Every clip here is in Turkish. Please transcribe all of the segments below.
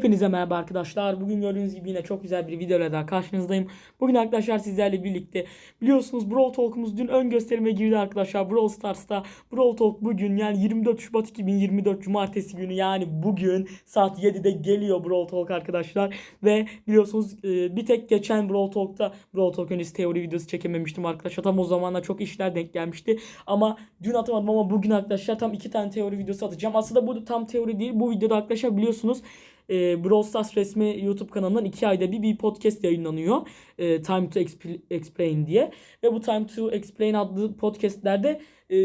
Hepinize merhaba arkadaşlar. Bugün gördüğünüz gibi yine çok güzel bir videoyla daha karşınızdayım. Bugün arkadaşlar sizlerle birlikte biliyorsunuz Brawl Talk'umuz dün ön gösterime girdi arkadaşlar. Brawl Stars'ta Brawl Talk bugün yani 24 Şubat 2024 Cumartesi günü yani bugün saat 7'de geliyor Brawl Talk arkadaşlar. Ve biliyorsunuz e, bir tek geçen Brawl Talk'ta Brawl Talk öncesi teori videosu çekememiştim arkadaşlar. Tam o zamanlar çok işler denk gelmişti. Ama dün atamadım ama bugün arkadaşlar tam iki tane teori videosu atacağım. Aslında bu tam teori değil. Bu videoda arkadaşlar biliyorsunuz e, Brawl Stars resmi YouTube kanalından iki ayda bir bir podcast yayınlanıyor. E, Time to Expl- Explain diye. Ve bu Time to Explain adlı podcastlerde e,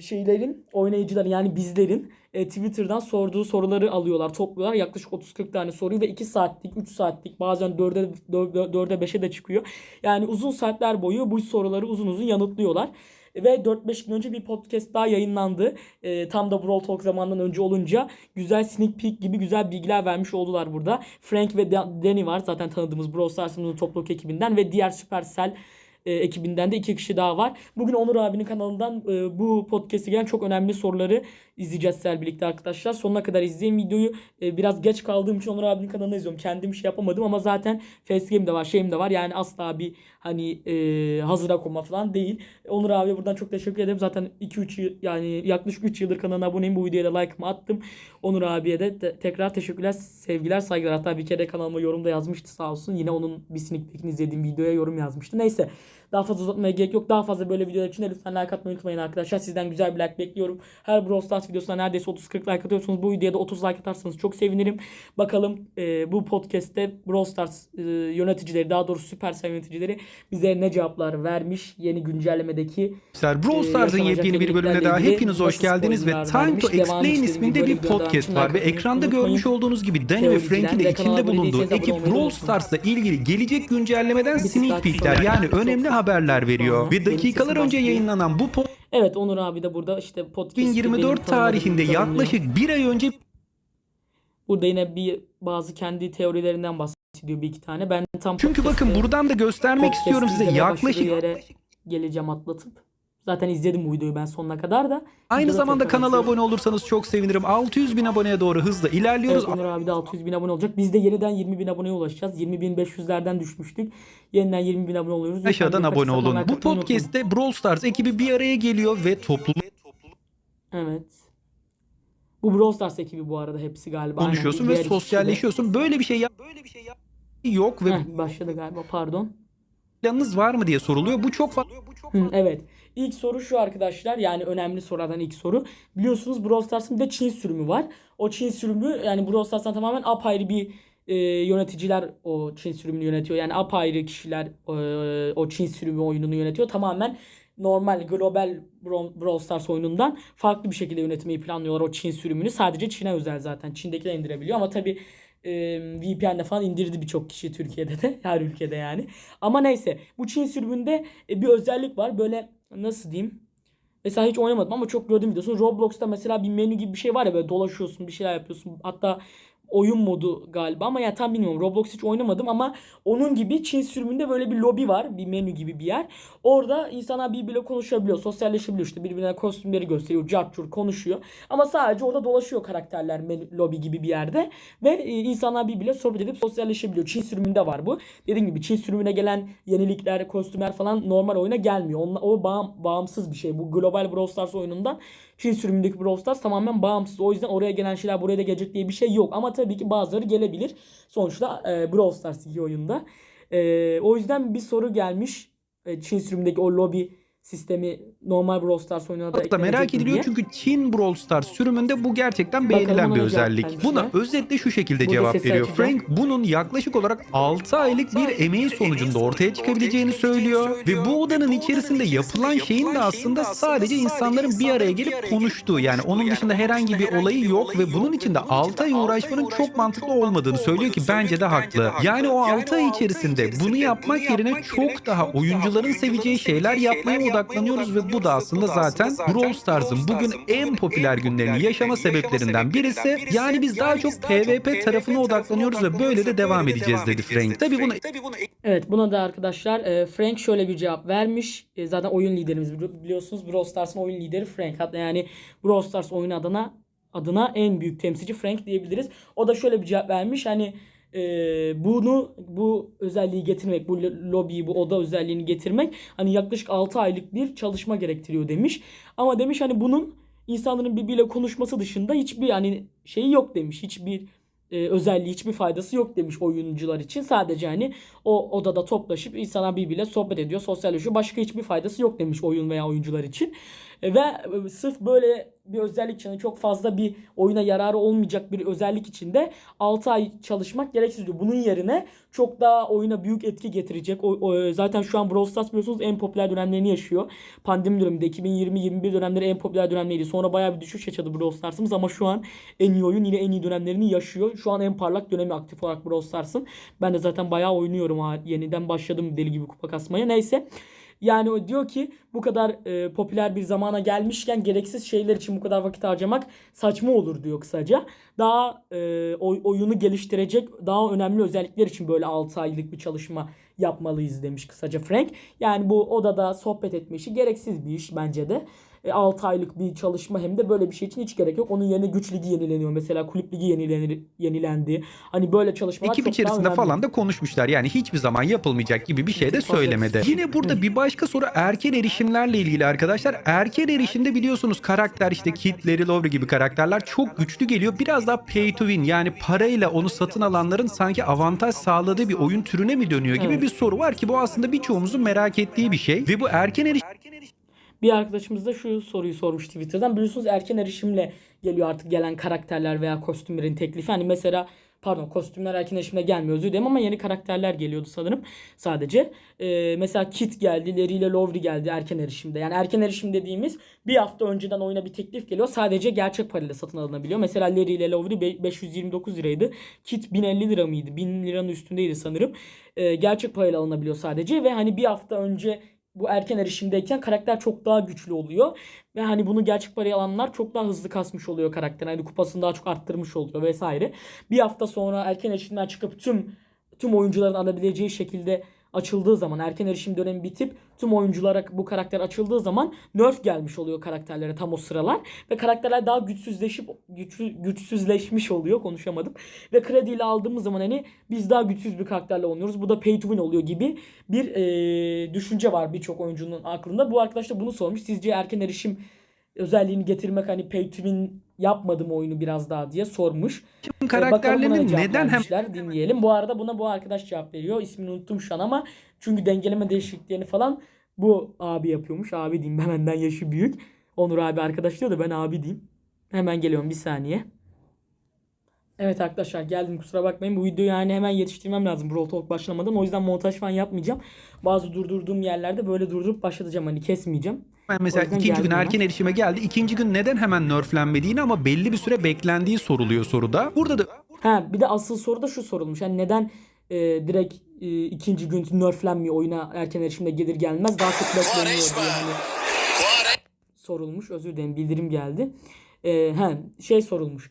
şeylerin, oynayıcıların yani bizlerin e, Twitter'dan sorduğu soruları alıyorlar, topluyorlar. Yaklaşık 30-40 tane soruyu ve 2 saatlik, 3 saatlik bazen 4'e 4'e 5'e de çıkıyor. Yani uzun saatler boyu bu soruları uzun uzun yanıtlıyorlar. Ve 4-5 gün önce bir podcast daha yayınlandı. E, tam da Brawl Talk zamanından önce olunca güzel sneak peek gibi güzel bilgiler vermiş oldular burada. Frank ve Da- Danny var zaten tanıdığımız Brawl Stars'ın topluluk ekibinden ve diğer Supercell e, ekibinden de iki kişi daha var. Bugün Onur abinin kanalından e, bu podcast'e gelen çok önemli soruları izleyeceğiz sizlerle birlikte arkadaşlar. Sonuna kadar izleyin videoyu. E, biraz geç kaldığım için Onur abinin kanalını izliyorum. Kendim şey yapamadım ama zaten facecam de var, şeyim de var. Yani asla bir hani e, hazıra koma falan değil. Onur abi buradan çok teşekkür ederim. Zaten 2-3 yıl yani yaklaşık 3 yıldır kanalına aboneyim. Bu videoya da like'ımı attım. Onur abiye de te- tekrar teşekkürler, sevgiler, saygılar. Hatta bir kere kanalıma yorumda yazmıştı sağ olsun. Yine onun bir sneak izlediğim videoya yorum yazmıştı. Neyse. Daha fazla uzatmaya gerek yok. Daha fazla böyle videolar için de lütfen like atmayı unutmayın arkadaşlar. Sizden güzel bir like bekliyorum. Her Brawl Stars videosuna neredeyse 30-40 like atıyorsunuz. Bu videoya da 30 like atarsanız çok sevinirim. Bakalım e, bu podcast'te Brawl Stars e, yöneticileri daha doğrusu Supercell yöneticileri bize ne cevaplar vermiş yeni güncellemedeki Brawl Ee, Stars'ın yepyeni bir bölümüne daha hepiniz hoş geldiniz ve Time to Explain isminde bir podcast var ve ekranda görmüş olduğunuz gibi Danny ve Frank'in de içinde bulunduğu ekip Brawl. Stars'la ilgili gelecek güncellemeden sneak peekler yani olacak. Önemli haberler veriyor. Ve dakikalar önce yayınlanan bu Evet Onur abi de burada işte podcast 2024 tarihinde yaklaşık bir ay önce Burada yine bir bazı kendi teorilerinden bahsediyor bir iki tane. Ben tam çünkü bakın buradan da göstermek istiyorum size yaklaşık yere geleceğim atlatıp. Zaten izledim bu videoyu ben sonuna kadar da. aynı zamanda kanala izliyorum. abone olursanız çok sevinirim. 600 bin aboneye doğru hızla ilerliyoruz. Evet Onur abi de 600 bin abone olacak. Biz de yeniden 20 bin aboneye ulaşacağız. 20 bin 500'lerden düşmüştük. Yeniden 20 bin abone oluyoruz. Aşağıdan abone olun. Bu podcast'te Brawl Stars ekibi bir araya geliyor ve topluluğu Evet. Bu Brawl Stars ekibi bu arada hepsi galiba. Aynen. konuşuyorsun Diğer ve de- sosyalleşiyorsun. Böyle bir şey yap böyle bir şey yap yok ve Heh, başladı galiba pardon. planınız var mı diye soruluyor. Bu çok fazla evet. İlk soru şu arkadaşlar yani önemli sorulardan ilk soru. Biliyorsunuz Brawl Stars'ın bir de Çin sürümü var. O Çin sürümü yani Brawl Stars'tan tamamen apayrı bir e, yöneticiler o Çin sürümünü yönetiyor. Yani apayrı kişiler e, o Çin sürümü oyununu yönetiyor. Tamamen normal global Brawl Stars oyunundan farklı bir şekilde yönetmeyi planlıyorlar o Çin sürümünü. Sadece Çin'e özel zaten. Çin'dekiler indirebiliyor ama tabii e, VPN'de falan indirdi birçok kişi Türkiye'de de her ülkede yani. Ama neyse bu Çin sürümünde e, bir özellik var. Böyle nasıl diyeyim? Mesela hiç oynamadım ama çok gördüm videosunu. Roblox'ta mesela bir menü gibi bir şey var ya böyle dolaşıyorsun bir şeyler yapıyorsun. Hatta oyun modu galiba ama ya tam bilmiyorum. Roblox hiç oynamadım ama onun gibi Çin sürümünde böyle bir lobi var. Bir menü gibi bir yer. Orada insanlar birbiriyle konuşabiliyor. Sosyalleşebiliyor işte. Birbirine kostümleri gösteriyor. Cartçur konuşuyor. Ama sadece orada dolaşıyor karakterler menü, lobi gibi bir yerde. Ve e, insanlar birbiriyle sohbet edip sosyalleşebiliyor. Çin sürümünde var bu. Dediğim gibi Çin sürümüne gelen yenilikler, kostümler falan normal oyuna gelmiyor. Onla, o bağım, bağımsız bir şey. Bu global Brawl Stars oyunundan Çin sürümündeki Brawl Stars tamamen bağımsız. O yüzden oraya gelen şeyler buraya da gelecek diye bir şey yok. Ama tabii ki bazıları gelebilir. Sonuçta e, Brawl Stars iki oyunda. E, o yüzden bir soru gelmiş. E, Çin sürümündeki o lobby sistemi normal Brawl Stars oyununa da eklenecek merak ediliyor diye. çünkü Çin Brawl Stars sürümünde bu gerçekten beğenilen bir özellik. Buna özetle şu şekilde Burada cevap veriyor. açacağım. Frank bunun yaklaşık olarak 6 aylık bir emeğin sonucunda ortaya çıkabileceğini söylüyor ve bu odanın içerisinde yapılan şeyin de aslında sadece insanların bir araya gelip konuştuğu yani onun dışında herhangi bir olayı yok ve bunun için de 6 ay uğraşmanın çok mantıklı olmadığını söylüyor ki bence de haklı. Yani o 6 ay içerisinde bunu yapmak yerine çok daha oyuncuların seveceği şeyler yapmaya odaklanıyoruz ve bu da aslında zaten Brawl Stars'ın bugün en popüler günlerini yaşama sebeplerinden birisi. Yani biz daha çok PvP tarafına odaklanıyoruz ve böyle de devam edeceğiz dedi Frank. Tabii bunu Evet buna da arkadaşlar e, Frank şöyle bir cevap vermiş. E, zaten oyun liderimiz bili- biliyorsunuz Brawl Stars'ın oyun lideri Frank. Hatta yani Brawl Stars oyunu adına adına en büyük temsilci Frank diyebiliriz. O da şöyle bir cevap vermiş. Hani e, bunu bu özelliği getirmek, bu lo- lobiyi, bu oda özelliğini getirmek hani yaklaşık 6 aylık bir çalışma gerektiriyor demiş. Ama demiş hani bunun insanların birbiriyle konuşması dışında hiçbir hani şeyi yok demiş. Hiçbir e, özelliği, hiçbir faydası yok demiş oyuncular için. Sadece hani o odada toplaşıp insanlar birbiriyle sohbet ediyor, sosyalleşiyor. Başka hiçbir faydası yok demiş oyun veya oyuncular için. E, ve e, sırf böyle bir özellik için çok fazla bir oyuna yararı olmayacak bir özellik için de 6 ay çalışmak gereksiz diyor. Bunun yerine çok daha oyuna büyük etki getirecek. O, o- zaten şu an Brawl Stars biliyorsunuz en popüler dönemlerini yaşıyor. Pandemi döneminde 2020-21 dönemleri en popüler dönemleriydi. Sonra bayağı bir düşüş yaşadı Brawl Stars'ımız ama şu an en iyi oyun yine en iyi dönemlerini yaşıyor. Şu an en parlak dönemi aktif olarak Brawl Stars'ın. Ben de zaten bayağı oynuyorum ha. Yeniden başladım deli gibi kupa kasmaya. Neyse. Yani o diyor ki bu kadar e, popüler bir zamana gelmişken gereksiz şeyler için bu kadar vakit harcamak saçma olur diyor kısaca. Daha e, oy- oyunu geliştirecek daha önemli özellikler için böyle 6 aylık bir çalışma yapmalıyız demiş kısaca Frank. Yani bu odada sohbet etme işi gereksiz bir iş bence de. 6 aylık bir çalışma hem de böyle bir şey için hiç gerek yok. Onun yerine güç ligi yenileniyor. Mesela kulüp ligi yenilenir, yenilendi. Hani böyle çalışmalar Ekip çok daha içerisinde önemli. falan da konuşmuşlar. Yani hiçbir zaman yapılmayacak gibi bir şey de söylemedi. Yine burada bir başka soru erken erişimlerle ilgili arkadaşlar. Erken erişimde biliyorsunuz karakter işte Kit, Larry Lowry gibi karakterler çok güçlü geliyor. Biraz daha pay to win yani parayla onu satın alanların sanki avantaj sağladığı bir oyun türüne mi dönüyor gibi Evet. bir soru var ki bu aslında birçoğumuzun merak ettiği bir şey. Ve bu erken erişim Bir arkadaşımız da şu soruyu sormuş Twitter'dan. Biliyorsunuz erken erişimle geliyor artık gelen karakterler veya kostümlerin teklifi. Hani mesela pardon kostümler erken erişimle gelmiyor özür ama yeni karakterler geliyordu sanırım sadece. Ee, mesela Kit geldi, Larry ile Lowry geldi erken erişimde. Yani erken erişim dediğimiz bir hafta önceden oyuna bir teklif geliyor. Sadece gerçek parayla satın alınabiliyor. Mesela Larry ile Lowry be- 529 liraydı. Kit 1050 lira mıydı? 1000 liranın üstündeydi sanırım. Ee, gerçek parayla alınabiliyor sadece ve hani bir hafta önce bu erken erişimdeyken karakter çok daha güçlü oluyor. Ve hani bunu gerçek paraya alanlar çok daha hızlı kasmış oluyor karakter. Hani kupasını daha çok arttırmış oluyor vesaire. Bir hafta sonra erken erişimden çıkıp tüm tüm oyuncuların alabileceği şekilde açıldığı zaman erken erişim dönemi bitip tüm oyunculara bu karakter açıldığı zaman nerf gelmiş oluyor karakterlere tam o sıralar. Ve karakterler daha güçsüzleşip güçlü, güçsüzleşmiş oluyor konuşamadım ve krediyle aldığımız zaman hani biz daha güçsüz bir karakterle oynuyoruz. Bu da pay to win oluyor gibi bir eee, düşünce var birçok oyuncunun aklında. Bu arkadaş da bunu sormuş. Sizce erken erişim özelliğini getirmek hani pay to win yapmadı mı oyunu biraz daha diye sormuş. Ne cevap neden hem dinleyelim. Bu arada buna bu arkadaş cevap veriyor. İsmini unuttum şu an ama çünkü dengeleme değişikliklerini falan bu abi yapıyormuş. Abi diyeyim ben benden yaşı büyük. Onur abi arkadaş diyor da ben abi diyeyim. Hemen geliyorum bir saniye. Evet arkadaşlar geldim kusura bakmayın. Bu videoyu yani hemen yetiştirmem lazım Brawl Talk başlamadan. O yüzden montaj falan yapmayacağım. Bazı durdurduğum yerlerde böyle durdurup başlatacağım hani kesmeyeceğim. Mesela O yüzden ikinci gün erken erişime geldi. İkinci gün neden hemen nerflenmediğini ama belli bir süre beklendiği soruluyor soruda. Burada da Ha bir de asıl soru da şu sorulmuş. Hani neden e, direkt e, ikinci gün nerflenmiyor oyuna erken erişimde gelir gelmez daha çok bekleniyor diye hani sorulmuş. Özür dilerim bildirim geldi. E, ha şey sorulmuş.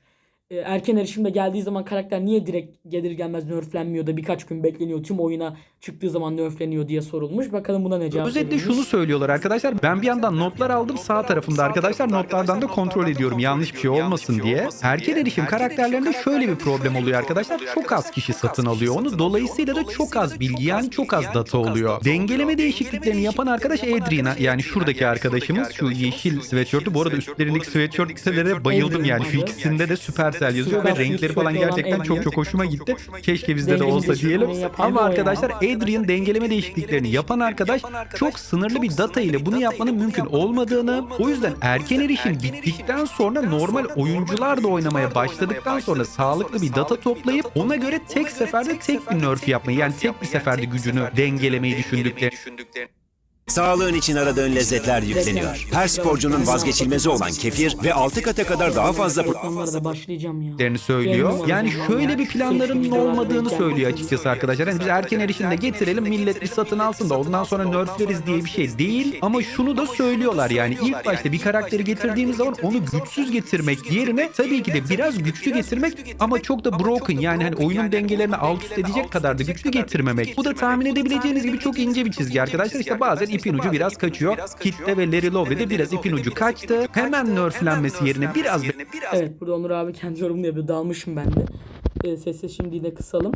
E, erken erişimde geldiği zaman karakter niye direkt gelir gelmez nerflenmiyor da birkaç gün bekleniyor tüm oyuna çıktığı zaman nerfleniyor diye sorulmuş. Bakalım buna ne cevap Özetle verilmiş. şunu söylüyorlar arkadaşlar. Ben bir yandan notlar aldım sağ tarafımda arkadaşlar. Notlardan da kontrol ediyorum yanlış bir şey olmasın diye. Erken erişim karakterlerinde şöyle bir problem oluyor arkadaşlar. Çok az kişi satın alıyor onu. Dolayısıyla da çok az bilgi yani çok az data oluyor. Dengeleme değişikliklerini yapan arkadaş Adriana yani şuradaki arkadaşımız şu yeşil sweatshirt'ü. Bu arada üstlerindeki sweatshirt'lere bayıldım yani. Şu ikisinde de Supercell yazıyor ve renkleri falan gerçekten çok çok hoşuma gitti. Keşke bizde de olsa diyelim. Ama arkadaşlar Adrian dengeleme değişikliklerini yapan arkadaş çok sınırlı bir data ile bunu yapmanın mümkün olmadığını, o yüzden erken erişim bittikten sonra normal oyuncular da oynamaya başladıktan sonra sağlıklı bir data toplayıp ona göre tek seferde tek bir nerf yapmayı yani tek bir seferde gücünü dengelemeyi düşündükleri Sağlığın için aradığın lezzetler yükleniyor. Her sporcunun vazgeçilmezi olan kefir ve 6 kata kadar daha fazla Reklamlara da başlayacağım ya. dediklerini söylüyor. Yani şöyle bir planlarının olmadığını söylüyor açıkçası arkadaşlar. Yani biz erken erişimde getirelim millet bir satın alsın da ondan sonra nerfleriz diye bir şey değil. Ama şunu da söylüyorlar yani ilk başta bir karakteri getirdiğimiz zaman onu güçsüz getirmek yerine tabii ki de biraz güçlü getirmek ama çok da broken yani hani oyunun dengelerini alt üst edecek kadar da güçlü getirmemek. Bu da tahmin edebileceğiniz gibi çok ince bir çizgi arkadaşlar. İşte bazen ipin ucu biraz kaçıyor. Kit'te ve Larry Lowry'de biraz ipin ucu kaçtı. Hemen nerflenmesi yerine biraz Evet burada Onur abi kendi yorumunu yapıyor. Dalmışım ben de. E, sesi şimdi yine kısalım.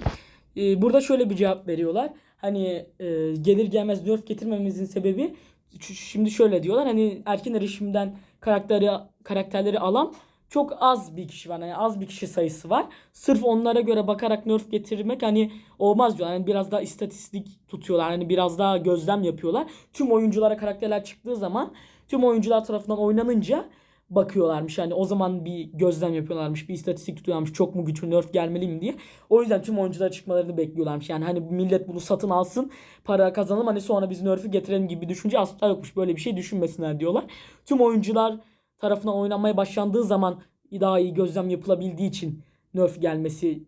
E, burada şöyle bir cevap veriyorlar. Hani e, gelir gelmez nerf getirmemizin sebebi şimdi şöyle diyorlar. Hani erken erişimden karakteri karakterleri alan çok az bir kişi var. Yani az bir kişi sayısı var. Sırf onlara göre bakarak nerf getirmek hani olmaz diyorlar. Yani biraz daha istatistik tutuyorlar. Hani biraz daha gözlem yapıyorlar. Tüm oyunculara karakterler çıktığı zaman tüm oyuncular tarafından oynanınca bakıyorlarmış. Hani o zaman bir gözlem yapıyorlarmış. Bir istatistik tutuyorlarmış. Çok mu güçlü nerf gelmeli mi diye. O yüzden tüm oyunculara çıkmalarını bekliyorlarmış. Yani hani millet bunu satın alsın. Para kazanalım. Hani sonra biz nerf'ü getirelim gibi bir düşünce asla yokmuş. Böyle bir şey düşünmesinler diyorlar. Tüm oyuncular tarafından oynanmaya başlandığı zaman daha iyi gözlem yapılabildiği için nerf gelmesi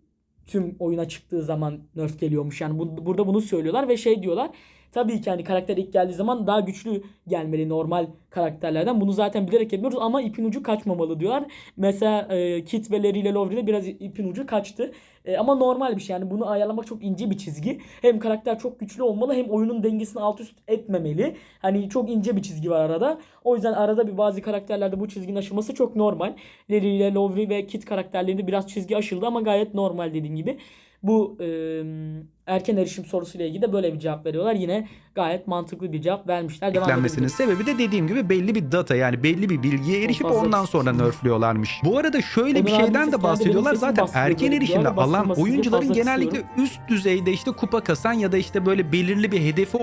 tüm oyuna çıktığı zaman nerf geliyormuş. Yani bu, burada bunu söylüyorlar ve şey diyorlar. Tabii ki hani karakter ilk geldiği zaman daha güçlü gelmeli normal karakterlerden. Bunu zaten bilerek yapıyoruz ama ipin ucu kaçmamalı diyorlar. Mesela e, Kit ve Larry ile Lowry'de biraz ipin ucu kaçtı. E, ama normal bir şey yani bunu ayarlamak çok ince bir çizgi. Hem karakter çok güçlü olmalı hem oyunun dengesini alt üst etmemeli. Hani çok ince bir çizgi var arada. O yüzden arada bir bazı karakterlerde bu çizginin aşılması çok normal. Larry ile Lowry ve Kit karakterlerinde biraz çizgi aşıldı ama gayet normal dediğim gibi. Bu e, erken erişim sorusuyla ilgili de böyle bir cevap veriyorlar. Yine gayet mantıklı bir cevap vermişler. Devam eklenmesinin edebiliriz. sebebi de dediğim gibi belli bir data yani belli bir bilgiye erişip ondan sonra nerfliyorlarmış. Bu arada şöyle Onur bir şeyden de bahsediyorlar. Zaten erken erişimde alan oyuncuların genellikle kısıyorum. üst düzeyde işte kupa kasan ya da işte böyle belirli bir hedefi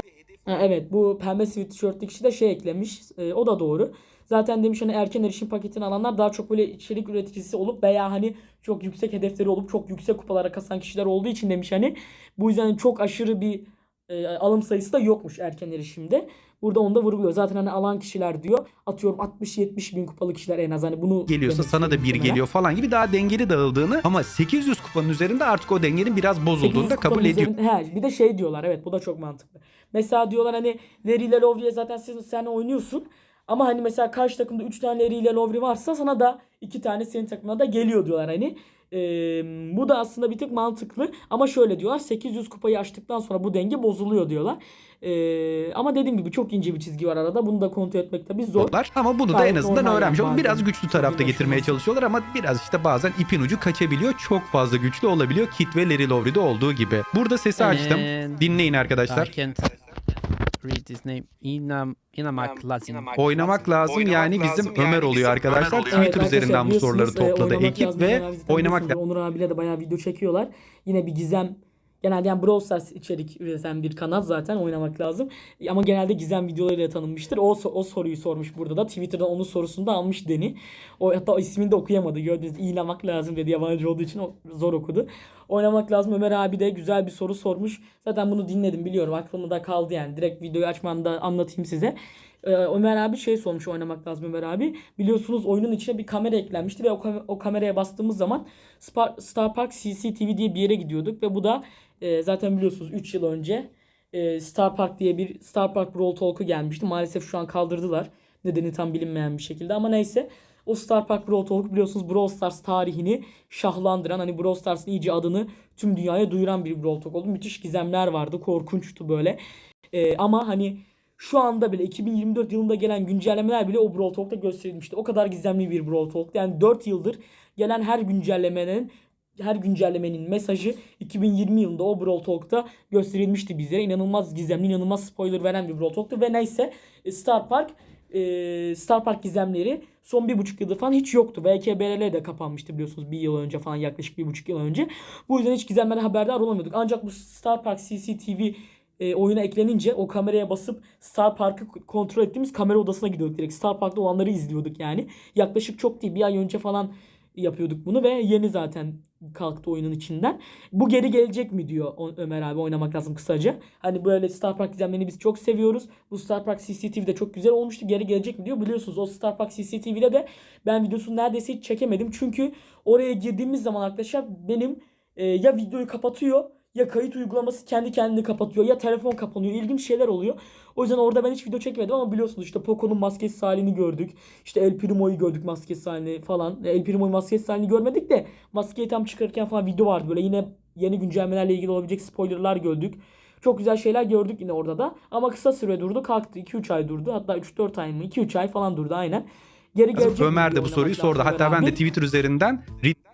Ha, evet bu pembe sweatshirtli kişi de şey eklemiş. E, o da doğru. Zaten demiş hani erken erişim paketini alanlar daha çok böyle içerik üreticisi olup veya hani çok yüksek hedefleri olup çok yüksek kupalara kasan kişiler olduğu için demiş hani bu yüzden çok aşırı bir e, alım sayısı da yokmuş erken erişimde. Burada onu da vurguluyor. Zaten hani alan kişiler diyor atıyorum 60-70 bin kupalı kişiler en az hani bunu geliyorsa sana da bir muhtemelen. geliyor falan gibi daha dengeli dağıldığını ama 800 kupanın üzerinde artık o dengenin biraz bozulduğunu 800 da kabul ediyor. üzerinde- he, bir de şey diyorlar evet bu da çok mantıklı. Mesela diyorlar hani Larry ile Lowry'e zaten siz, sen oynuyorsun. Ama hani mesela karşı takımda 3 tane Larry ile Lowry varsa sana da 2 tane senin takımına da geliyor diyorlar hani. Ee, bu da aslında bir tık mantıklı ama şöyle diyorlar 800 kupayı aştıktan sonra bu denge bozuluyor diyorlar. Ee, ama dediğim gibi çok ince bir çizgi var arada bunu da kontrol etmek tabii zor. Zor. Ama bunu da en azından öğrenmiş yani. Biraz güçlü tarafta getirmeye çalışıyorlar ama biraz işte bazen ipin ucu kaçabiliyor. Çok fazla güçlü olabiliyor. Kit ve Larry Lowry'de olduğu gibi. Burada sesi açtım. And Dinleyin arkadaşlar. can't read his name. Inam Inamak Lazim. Oynamak lazım yani bizim Ömer oluyor arkadaşlar. Twitter Evet, üzerinden bu soruları biliyorsunuz, topladı oynamak ekip lazım. ve oynamak biliyorsunuz, Onur abiyle de bayağı video çekiyorlar. Yine bir gizem genelde yani Brawl Stars içerik üreten bir kanal zaten oynamak lazım. Ama genelde gizem videolarıyla tanınmıştır. O, o soruyu sormuş burada da. Twitter'dan onun sorusunu da almış Deni. O hatta ismini de okuyamadı. Gördünüz İlamak lazım dedi yabancı olduğu için zor okudu. Oynamak lazım. Ömer abi de güzel bir soru sormuş. Zaten bunu dinledim biliyorum. Aklımda kaldı yani. Direkt videoyu açmanda anlatayım size. Ee, Ömer abi şey sormuş oynamak lazım Ömer abi. Biliyorsunuz oyunun içine bir kamera eklenmişti ve o, kam- o kameraya bastığımız zaman Spar- Star Park CCTV diye bir yere gidiyorduk ve bu da e, zaten biliyorsunuz 3 yıl önce e, Star Park diye bir Star Park Brawl Talk'u gelmişti. Maalesef şu an kaldırdılar. Nedeni tam bilinmeyen bir şekilde ama neyse. O Star Park Brawl Talk biliyorsunuz Brawl Stars tarihini şahlandıran hani Brawl Stars'ın iyice adını tüm dünyaya duyuran bir Brawl Talk oldu. Müthiş gizemler vardı. Korkunçtu böyle. E, ama hani şu anda bile 2024 yılında gelen güncellemeler bile o Brawl Talk'ta gösterilmişti. O kadar gizemli bir Brawl Talk. Yani 4 yıldır gelen her güncellemenin her güncellemenin mesajı 2020 yılında o Brawl Talk'ta gösterilmişti bizlere. İnanılmaz gizemli, inanılmaz spoiler veren bir Brawl Talk'tu ve neyse e, Star Park e, Star Park gizemleri son bir buçuk yıldır falan hiç yoktu. VKBRL de kapanmıştı biliyorsunuz bir yıl önce falan yaklaşık bir buçuk yıl önce. Bu yüzden hiç gizemlerden haberdar olamıyorduk. Ancak bu Star Park CCTV e, oyuna eklenince o kameraya basıp Star Park'ı kontrol ettiğimiz kamera odasına gidiyorduk direkt. Star Park'ta olanları izliyorduk yani. Yaklaşık çok değil bir ay önce falan yapıyorduk bunu ve yeni zaten kalktı oyunun içinden. Bu geri gelecek mi diyor Ömer abi oynamak lazım kısaca. Hani böyle Star Park izlenmeni biz çok seviyoruz. Bu Star Park CCTV'de çok güzel olmuştu. Geri gelecek mi diyor. Biliyorsunuz o Star Park CCTV'de de ben videosunu neredeyse hiç çekemedim. Çünkü oraya girdiğimiz zaman arkadaşlar benim e, ya videoyu kapatıyor ya kayıt uygulaması kendi kendini kapatıyor ya telefon kapanıyor. İlginç şeyler oluyor. O yüzden orada ben hiç video çekmedim ama biliyorsunuz işte Poco'nun maskesiz halini gördük. İşte El Primo'yu gördük maskesiz halini falan. El Primo'yu maskesiz halini görmedik de maskeyi tam çıkarırken falan video vardı. Böyle yine yeni güncellemelerle ilgili olabilecek spoilerlar gördük. Çok güzel şeyler gördük yine orada da. Ama kısa süre durdu kalktı. 2-3 ay durdu. Hatta 3-4 ay mı? 2-3 ay falan durdu aynen. Geri gelecek Ömer de bu soruyu sordu. Hatta ben de. Twitter üzerinden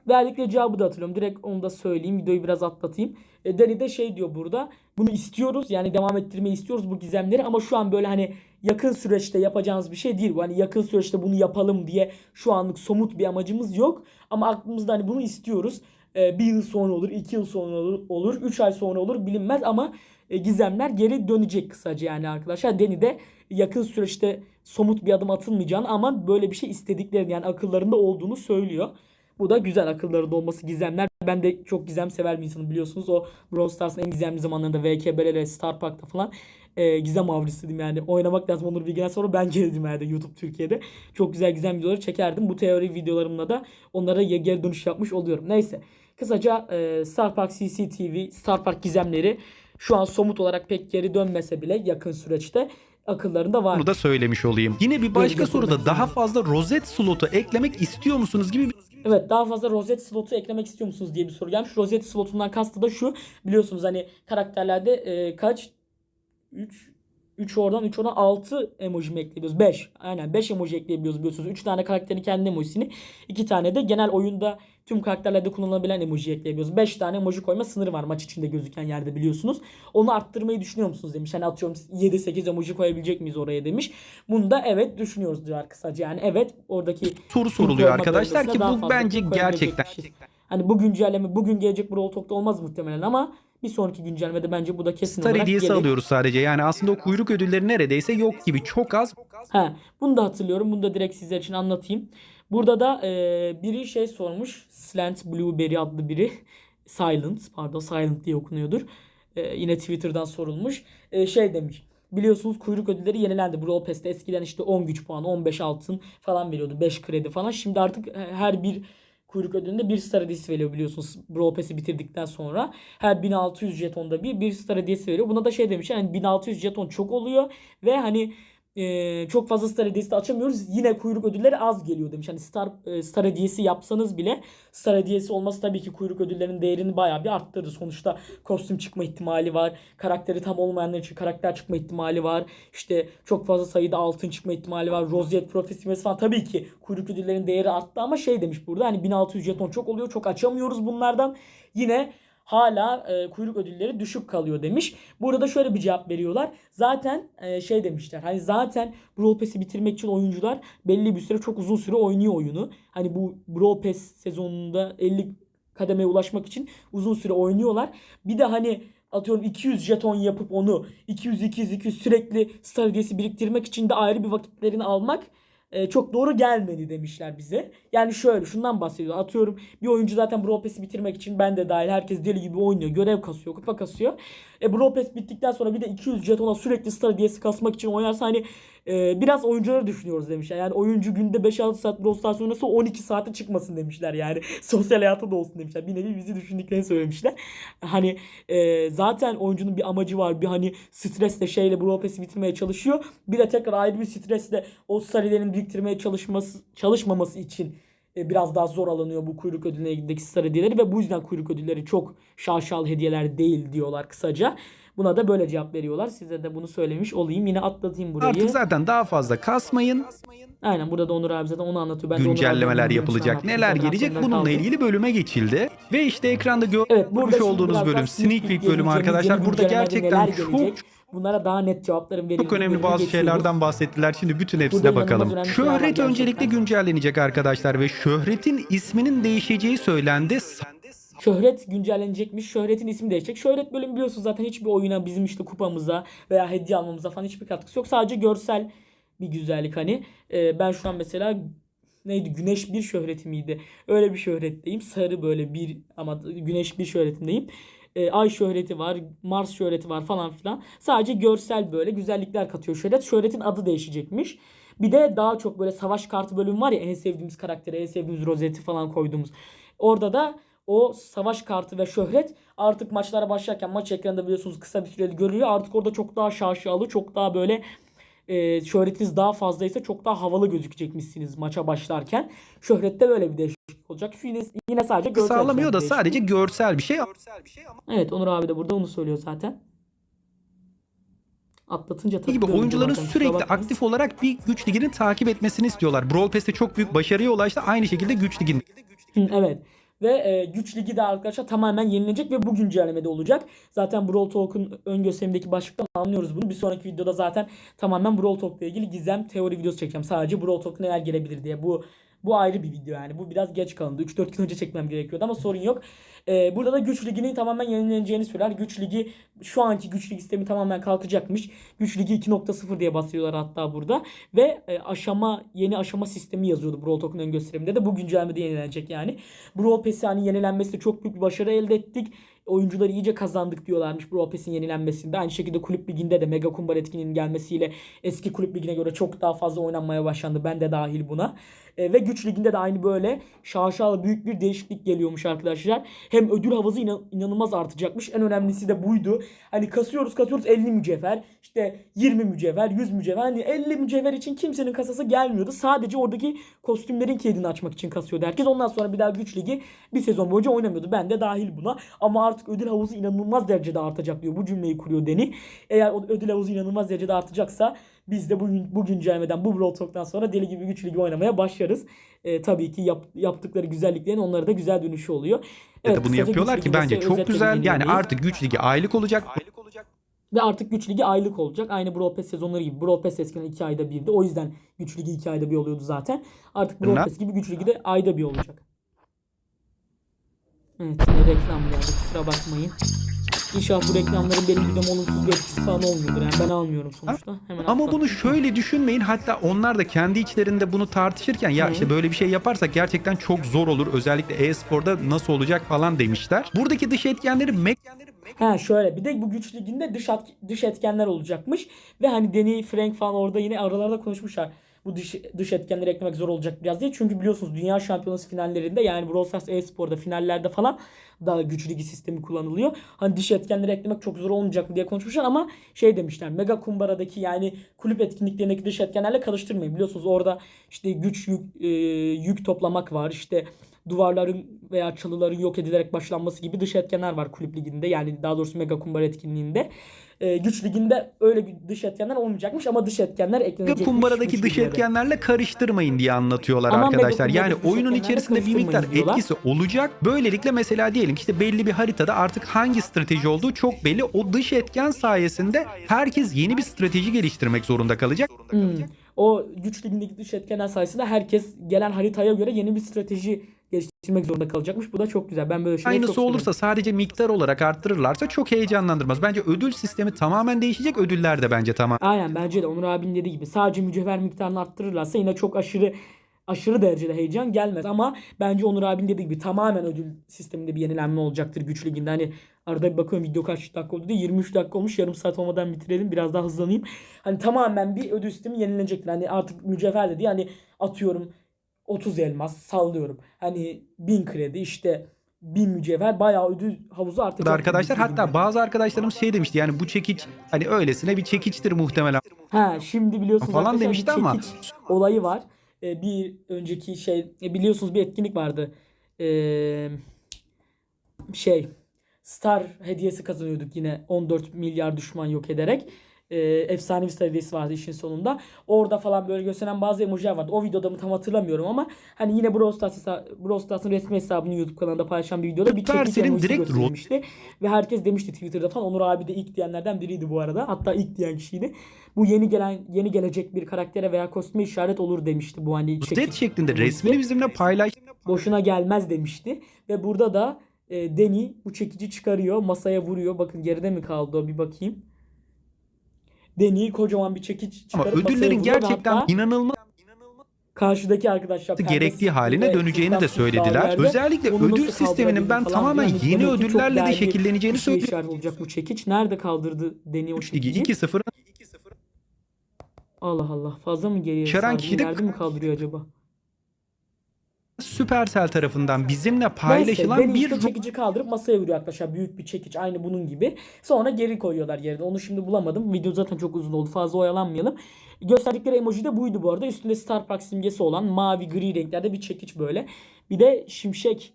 Verdikleri cevabı da hatırlıyorum. Direkt onu da söyleyeyim. Videoyu biraz atlatayım. E, Dani de şey diyor burada. Bunu istiyoruz. Yani devam ettirmeyi istiyoruz bu gizemleri. Ama şu an böyle hani yakın süreçte yapacağımız bir şey değil. Hani yakın süreçte bunu yapalım diye şu anlık somut bir amacımız yok. Ama aklımızda hani bunu istiyoruz. E, bir yıl sonra olur, iki yıl sonra olur, olur, üç ay sonra olur bilinmez ama e, gizemler geri dönecek kısaca yani arkadaşlar. Deni de yakın süreçte somut bir adım atılmayacağını ama böyle bir şey istediklerini yani akıllarında olduğunu söylüyor. Bu da güzel akıllarında olması gizemler. Ben de çok gizem sever bir insanım biliyorsunuz. O Brawl Stars'ın en gizemli zamanlarında VKB'lere, Star Park'ta falan e, gizem avcısıydım yani. Oynamak lazım Onur Bilge'den sonra ben geldim yani YouTube Türkiye'de. Çok güzel gizem videoları çekerdim. Bu teori videolarımla da onlara geri dönüş yapmış oluyorum. Neyse. Kısaca e, Star Park CCTV, Star Park gizemleri şu an somut olarak pek geri dönmese bile yakın süreçte akıllarında var. bunu da söylemiş olayım. Yine bir başka soruda daha fazla rozet slotu eklemek istiyor musunuz gibi bir Evet daha fazla rozet slotu eklemek istiyor musunuz diye bir soru gelmiş. Rozet slotundan kastı da şu. Biliyorsunuz hani karakterlerde e, kaç 3 3 oradan 3 oradan 6 emoji mi ekleyebiliyoruz? 5. Aynen 5 emoji ekleyebiliyoruz biliyorsunuz. 3 tane karakterin kendi emojisini. 2 tane de genel oyunda tüm karakterlerde kullanılabilen emoji ekleyebiliyoruz. 5 tane emoji koyma sınırı var maç içinde gözüken yerde biliyorsunuz. Onu arttırmayı düşünüyor musunuz demiş. Hani atıyorum 7-8 emoji koyabilecek miyiz oraya demiş. Bunu da evet düşünüyoruz diyor kısaca. Yani evet oradaki soru soruluyor arkadaşlar ki bu bence gerçekten. Hani bu güncelleme bugün gelecek Brawl Talk'ta olmaz muhtemelen ama bir sonraki güncellemede bence bu da kesin Star olarak hediyesi gelir. alıyoruz sadece. Yani aslında o kuyruk ödülleri neredeyse yok gibi. Çok az. Ha, bunu da hatırlıyorum. Bunu da direkt sizler için anlatayım. Burada da e, biri şey sormuş. Slant Blueberry adlı biri. Silent pardon Silent diye okunuyordur. E, yine Twitter'dan sorulmuş. E, şey demiş. Biliyorsunuz kuyruk ödülleri yenilendi. Brawl Pass'te eskiden işte 10 güç puanı, 15 altın falan veriyordu. 5 kredi falan. Şimdi artık her bir kuyruk ödülünde bir star hediyesi veriyor biliyorsunuz. Brawl Pass'i bitirdikten sonra. Her 1600 jetonda bir bir star hediyesi veriyor. Buna da şey demiş yani 1600 jeton çok oluyor ve hani e, çok fazla star hediyesi de açamıyoruz. Yine kuyruk ödülleri az geliyor demiş. Hani star e, star hediyesi yapsanız bile star hediyesi olması tabii ki kuyruk ödüllerinin değerini bayağı bir arttırır. Sonuçta kostüm çıkma ihtimali var. Karakteri tam olmayanlar için karakter çıkma ihtimali var. İşte çok fazla sayıda altın çıkma ihtimali var. Rozet profesimesi falan tabii ki kuyruk ödüllerinin değeri arttı ama şey demiş burada hani 1600 jeton çok oluyor. Çok açamıyoruz bunlardan. Yine hala e, kuyruk ödülleri düşük kalıyor demiş. Burada da şöyle bir cevap veriyorlar. Zaten e, şey demişler. Hani zaten Brawl Pass'i bitirmek için oyuncular belli bir süre çok uzun süre oynuyor oyunu. Hani bu Brawl Pass sezonunda 50 kademeye ulaşmak için uzun süre oynuyorlar. Bir de hani atıyorum 200 jeton yapıp onu 200 200 200 sürekli star hediyesi biriktirmek için de ayrı bir vakitlerini almak e, çok doğru gelmedi demişler bize. Yani şöyle şundan bahsediyor. Atıyorum bir oyuncu zaten Brawl Pass'i bitirmek için ben de dahil herkes deli gibi oynuyor. Görev kasıyor, kupa kasıyor. E Brawl Pass bittikten sonra bir de 200 jetona sürekli star hediyesi kasmak için oynarsa hani e, biraz oyuncuları düşünüyoruz demişler. Yani oyuncu günde 5-6 saat Brawl Stars oynasa 12 saate çıkmasın demişler yani. Sosyal hayatı da olsun demişler. Bir nevi bizi düşündüklerini söylemişler. Hani e, zaten oyuncunun bir amacı var. Bir hani stresle şeyle Brawl Pass'i bitirmeye çalışıyor. Bir de tekrar ayrı bir stresle o sarılerin biriktirmeye çalışması çalışmaması için e, biraz daha zor alınıyor bu kuyruk ödüllerindeki star hediyeleri ve bu yüzden kuyruk ödülleri çok şaşal hediyeler değil diyorlar kısaca. Buna da böyle cevap veriyorlar. Size de bunu söylemiş olayım. Yine atlatayım burayı. Artık zaten daha fazla kasmayın. Aynen burada da Onur abi zaten onu anlatıyor. Ben Güncellemeler yapılacak. Neler gelecek bununla kaldı. ilgili bölüme geçildi. Ve işte ekranda görmüş Evet burada olduğunuz bölüm sneak peek bölümü arkadaşlar. Burada gerçekten çok? Bunlara daha net cevapların verildiği çok önemli bazı geçiyoruz. şeylerden bahsettiler. Şimdi bütün hepsine bakalım. Şöhret öncelikle güncellenecek arkadaşlar ve şöhretin isminin değişeceği söylendi. Şöhret güncellenecekmiş. Şöhretin ismi değişecek. Şöhret bölümü biliyorsunuz zaten hiçbir oyuna bizim işte kupamıza veya hediye almamıza falan hiçbir katkısı yok. Sadece görsel bir güzellik hani. Ee, ben şu an mesela neydi güneş bir şöhreti miydi? Öyle bir şöhretteyim. Sarı böyle bir ama güneş bir şöhretindeyim. Ee, ay şöhreti var, Mars şöhreti var falan filan. Sadece görsel böyle güzellikler katıyor şöhret. Şöhretin adı değişecekmiş. Bir de daha çok böyle savaş kartı bölümü var ya en sevdiğimiz karakteri, en sevdiğimiz rozeti falan koyduğumuz. Orada da o savaş kartı ve şöhret artık maçlara başlarken maç ekranında biliyorsunuz kısa bir süreli görülüyor. Artık orada çok daha şaşalı, çok daha böyle e, şöhretiniz daha fazlaysa çok daha havalı gözükecekmişsiniz maça başlarken. Şöhrette böyle bir değişiklik olacak. Şu yine, yine sadece görsel Sağlamıyor da bir değişiklik. sadece görsel bir şey. Evet Onur abi de burada onu söylüyor zaten. Atlatınca gibi takılıyorum oyuncuların sürekli aktif olarak bir güç ligini takip etmesini istiyorlar. Brawl Pass'te çok büyük başarıya ulaştı. Aynı şekilde güç liginde. Evet. Ve e, güç ligi de arkadaşlar tamamen yenilecek ve bu güncellemede olacak. Zaten Brawl Talk'un ön gösterimdeki başlıktan anlıyoruz bunu. Bir sonraki videoda zaten tamamen Brawl Talk'la ilgili gizem teori videosu çekeceğim. Sadece Brawl Talk neler gelebilir diye. Bu bu ayrı bir video yani. Bu biraz geç kalındı. 3-4 gün önce çekmem gerekiyordu ama sorun yok. E, burada da güç liginin tamamen yenileneceğini söyler. Güç ligi şu anki güç ligi sistemi tamamen kalkacakmış. Güç ligi 2.0 diye basıyorlar hatta burada. Ve e, aşama yeni aşama sistemi yazıyordu Brawl Talk'un ön gösteriminde de bu güncellemede yenilenecek yani. Brawl Pass'i hani yenilenmesi de çok büyük bir başarı elde ettik. Oyuncuları iyice kazandık diyorlarmış Brawl Pass'in yenilenmesinde. Aynı şekilde kulüp liginde de Mega Kumbar etkinliğinin gelmesiyle eski kulüp ligine göre çok daha fazla oynanmaya başlandı. Ben de dahil buna. E, ve güç liginde de aynı böyle şaşalı büyük bir değişiklik geliyormuş arkadaşlar. Hem ödül havuzu inan- inanılmaz artacakmış. En önemlisi de buydu. Hani kasıyoruz kasıyoruz 50 mücevher, işte 20 mücevher, 100 mücevher. Hani 50 mücevher için kimsenin kasası gelmiyordu. Sadece oradaki kostümlerin kilidini açmak için kasıyordu herkes. Ondan sonra bir daha güç ligi bir sezon boyunca oynamıyordu. Ben de dahil buna. Ama artık ödül havuzu inanılmaz derecede artacak diyor. Bu cümleyi kuruyor Deni. Eğer o ödül havuzu inanılmaz derecede artacaksa biz de bugün bu güncellemeden bu Brawl Talk'tan sonra deli gibi güç ligi oynamaya başlarız. Ee, tabii ki yap- yaptıkları güzelliklerin onlara da güzel dönüşü oluyor. Evet, bunu kısaca yapıyorlar ki bence çok güzel. Yani artık güç ligi aylık olacak. Ve artık Güç Ligi aylık olacak. Aynı Brawl Pass sezonları gibi. Brawl Pass eskiden 2 ayda birdi. O yüzden Güç Ligi 2 ayda bir oluyordu zaten. Artık Brawl? Pass gibi Güç Ligi de ayda bir olacak. Evet yine reklam geldi. Kusura bakmayın. İnşallah bu reklamların benim videoma olumsuz bir etkisi falan olmuyordur. Yani ben almıyorum sonuçta. Hemen Ama bunu şöyle düşünmeyin. Hatta onlar da kendi içlerinde bunu tartışırken ya Hı. işte böyle bir şey yaparsak gerçekten çok zor olur. Özellikle e-sporda nasıl olacak falan demişler. Buradaki dış etkenleri Mac Ha şöyle bir de bu güç liginde dış dış etkenler olacakmış ve hani Danny Frank falan orada yine aralarda konuşmuşlar. Bu dış, dış etkenleri eklemek zor olacak biraz diye. Çünkü biliyorsunuz Dünya Şampiyonası finallerinde yani Brawl Stars e-sporda finallerde falan daha güç ligi sistemi kullanılıyor. Hani dış etkenleri eklemek çok zor olmayacak mı diye konuşmuşlar ama şey demişler. Mega Kumbara'daki yani kulüp etkinliklerindeki dış etkenlerle karıştırmayın. Biliyorsunuz orada işte güç yük, e, yük toplamak var. İşte duvarların veya çalıların yok edilerek başlanması gibi dış etkenler var kulüp liginde. Yani daha doğrusu Mega Kumbara etkinliğinde. Ee, güç liginde öyle bir dış etkenler olmayacakmış ama dış etkenler eklenecekmiş. kumbaradaki dış etkenlerle karıştırmayın diye anlatıyorlar Ama arkadaşlar. Yani oyunun içerisinde bir miktar diyorlar. etkisi olacak. Böylelikle mesela diyelim ki işte belli bir haritada artık hangi strateji olduğu çok belli. O dış etken sayesinde herkes yeni bir strateji geliştirmek zorunda kalacak. Hmm. O güç ligindeki dış etkenler sayesinde herkes gelen haritaya göre yeni bir strateji geliştirmek zorunda kalacakmış. Bu da çok güzel. Ben böyle şeyleri çok Aynısı severim. olursa sadece miktar olarak arttırırlarsa çok heyecanlandırmaz. Bence ödül sistemi tamamen değişecek. Ödüller de bence tamam. Aynen bence de Onur abinin dediği gibi sadece mücevher miktarını arttırırlarsa yine çok aşırı aşırı derecede heyecan gelmez ama bence Onur abinin dediği gibi tamamen ödül sisteminde bir yenilenme olacaktır güç liginde. Hani arada bir bakıyorum video kaç dakika oldu diye 23 dakika olmuş yarım saat olmadan bitirelim biraz daha hızlanayım. Hani tamamen bir ödül sistemi yenilenecektir. Hani artık mücevher dedi hani atıyorum 30 elmas sallıyorum. Hani 1000 kredi işte 1000 mücevher bayağı ödül havuzu artacak. Arkadaşlar hatta bazı arkadaşlarımız şey demişti yani bu çekiç hani öylesine bir çekiçtir muhtemelen. Ha şimdi biliyorsunuz Falan arkadaşlar demişti bir ama- olayı var. Ee, bir önceki şey e, biliyorsunuz bir etkinlik vardı. Ee, şey Star hediyesi kazanıyorduk yine 14 milyar düşman yok ederek. Ee, efsanevi Star hediyesi vardı işin sonunda. Orada falan böyle gösteren bazı emojiler vardı. O videoda mı tam hatırlamıyorum ama hani yine Brawl Stars Brawl Stars'ın resmi hesabını YouTube kanalında paylaşan bir videoda bir Süpersel'in emojisi direkt gösterilmişti. Ve herkes demişti Twitter'da falan. Onur abi de ilk diyenlerden biriydi bu arada. Hatta ilk diyen kişiydi. Bu yeni gelen yeni gelecek bir karaktere veya kostüme işaret olur demişti bu hani Set çekiç şeklinde resmini bizimle paylaştı. boşuna gelmez demişti. Ve burada da e, Deni bu çekici çıkarıyor, masaya vuruyor. Bakın geride mi kaldı o bir bakayım. Deni kocaman bir çekiç Ama çıkarıp masaya ödüllerin vuruyor ve gerçekten hatta inanılmaz karşıdaki arkadaşlar gerektiği haline döneceğini de söylediler. Özellikle ödül sisteminin ben tamamen yeni ödüllerle de şekilleneceğini bir şeye söylüyor. işaret olacak bu çekiç. Nerede kaldırdı Deni o çekici? 2-0 Allah Allah fazla mı geriye Şaran sardı? kişi de- İleride mi kaldırıyor acaba? Supercell tarafından bizimle Neyse paylaşılan Deni bir işte çekici kaldırıp masaya vuruyor arkadaşlar. Büyük bir çekiç aynı bunun gibi. Sonra geri koyuyorlar yerine. Onu şimdi bulamadım. Video zaten çok uzun oldu. Fazla oyalanmayalım. Gösterdikleri emoji de buydu bu arada. Üstünde Star Park simgesi olan mavi gri renklerde bir çekiç böyle. Bir de şimşek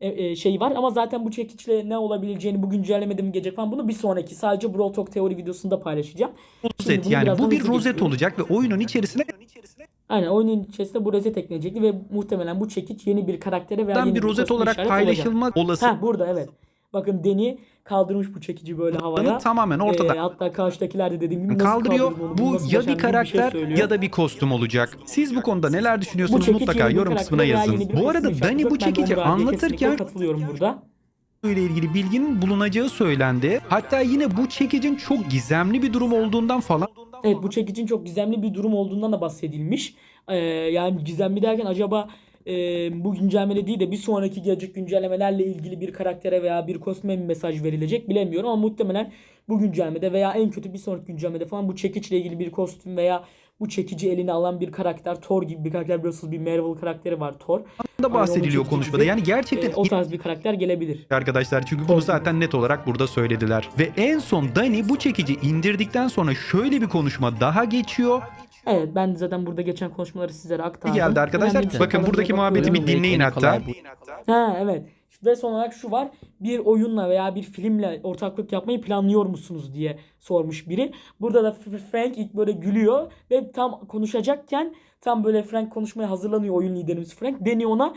e, e, şey var ama zaten bu çekiçle ne olabileceğini bu güncellemede mi gelecek falan bunu bir sonraki sadece Brawl Talk teori videosunda paylaşacağım. Rozet yani bu bir rozet olacak ve oyunun içerisine Aynen oyunun içerisinde bu rozet eklenecekti ve muhtemelen bu çekiç yeni bir karaktere veya yeni bir rozet olarak paylaşılma olası Ha burada evet. Bakın Deni kaldırmış bu çekici böyle havaya. tamamen Ee, ortada. hatta karşıdakiler de dediğim gibi kaldırıyor. onu, Bu ya bir karakter şey söylüyor. ya da bir kostüm olacak. Siz bu konuda neler düşünüyorsunuz mutlaka bir yorum kısmına yazın. bir Bu arada Dani bu çekici anlatırken katılıyorum burada. İle ilgili bilginin bulunacağı söylendi. Hatta yine bu çekicin çok gizemli bir durum olduğundan falan Evet bu çekicin çok gizemli bir durum olduğundan da bahsedilmiş. Ee, yani gizemli derken acaba e, bu güncellemede değil de bir sonraki gelecek güncellemelerle ilgili bir karaktere veya bir kostüme mi mesaj verilecek bilemiyorum ama muhtemelen bu güncellemede veya en kötü bir sonraki güncellemede falan bu çekiçle ilgili bir kostüm veya bu çekici eline alan bir karakter Thor gibi bir karakter biliyorsunuz bir Marvel karakteri var Thor. da bahsediliyor konuşmada. Yani gerçekten Ee, o tarz bir karakter gelebilir. arkadaşlar çünkü bunu zaten net olarak burada söylediler. Ve en son Dani bu çekici indirdikten sonra şöyle bir konuşma daha geçiyor. Evet ben de zaten burada geçen konuşmaları sizlere aktardım. Geldi arkadaşlar. Bakın buradaki bakıyorum. muhabbeti bir dinleyin hatta. Ha evet. Ve son olarak şu var. Bir oyunla veya bir filmle ortaklık yapmayı planlıyor musunuz diye sormuş biri. Burada da Frank ilk böyle gülüyor ve tam konuşacakken tam böyle Frank konuşmaya hazırlanıyor oyun liderimiz Frank. Deni ona "Ah,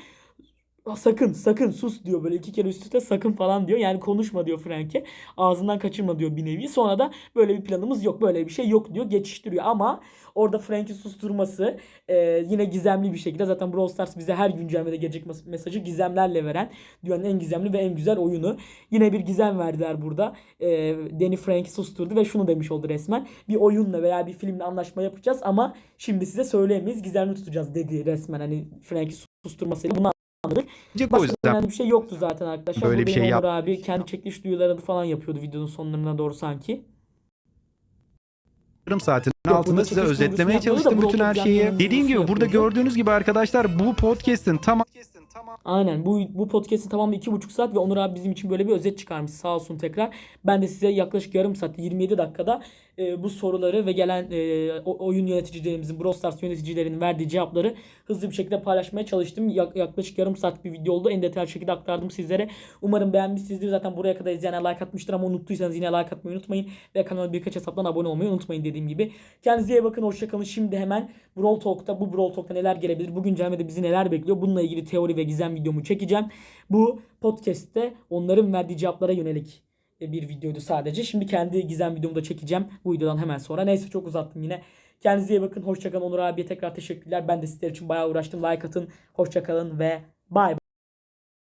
sakın sakın sus diyor böyle iki kere üst üste sakın falan diyor. Yani konuşma diyor Frank'e. Ağzından kaçırma diyor bir nevi. Sonra da böyle bir planımız yok böyle bir şey yok diyor geçiştiriyor. Ama orada Frank'i susturması e, yine gizemli bir şekilde zaten Brawl Stars bize her güncellemede gelecek mes- mesajı gizemlerle veren dünyanın en gizemli ve en güzel oyunu. Yine bir gizem verdiler burada. E, Danny Frank'i susturdu ve şunu demiş oldu resmen. Bir oyunla veya bir filmle anlaşma yapacağız ama şimdi size söyleyemeyiz gizemli tutacağız dedi resmen. Hani Frank'i susturmasıyla bunu anladık. O Başka yüzden önemli bir şey yoktu zaten arkadaşlar. Böyle Burada bir şey yap- Onur abi kendi çekiliş duyularını falan yapıyordu videonun sonlarına doğru sanki. yarım saatin Yok, altında size özetlemeye çalıştım bütün her şeyi. Dediğim gibi burada yapıyordu. gördüğünüz gibi arkadaşlar bu podcast'in tamam Aynen bu bu podcast'in tamamı iki buçuk saat ve Onur abi bizim için böyle bir özet çıkarmış sağ olsun tekrar. Ben de size yaklaşık yarım saat 27 dakikada e, bu soruları ve gelen e, oyun yöneticilerimizin Brawl Stars yöneticilerinin verdiği cevapları hızlı bir şekilde paylaşmaya çalıştım. Yak- yaklaşık yarım saat bir video oldu. En detaylı şekilde aktardım sizlere. Umarım beğenmişsinizdir. Zaten buraya kadar izleyenler like atmıştır ama unuttuysanız yine like atmayı unutmayın. Ve kanala birkaç hesaptan abone olmayı unutmayın dediğim gibi. Kendinize iyi bakın. Hoşçakalın. Şimdi hemen Brawl Talk'ta bu Brawl Talk'ta neler gelebilir? Bu güncellemede bizi neler bekliyor? Bununla ilgili teori ve gizem videomu çekeceğim. Bu podcast'te onların verdiği cevaplara yönelik bir videoydu sadece. Şimdi kendi gizem videomu da çekeceğim bu videodan hemen sonra. Neyse çok uzattım yine. Kendinize iyi bakın. Hoşçakalın. Onur abiye tekrar teşekkürler. Ben de sizler için bayağı uğraştım. Like atın. Hoşçakalın ve bay bay.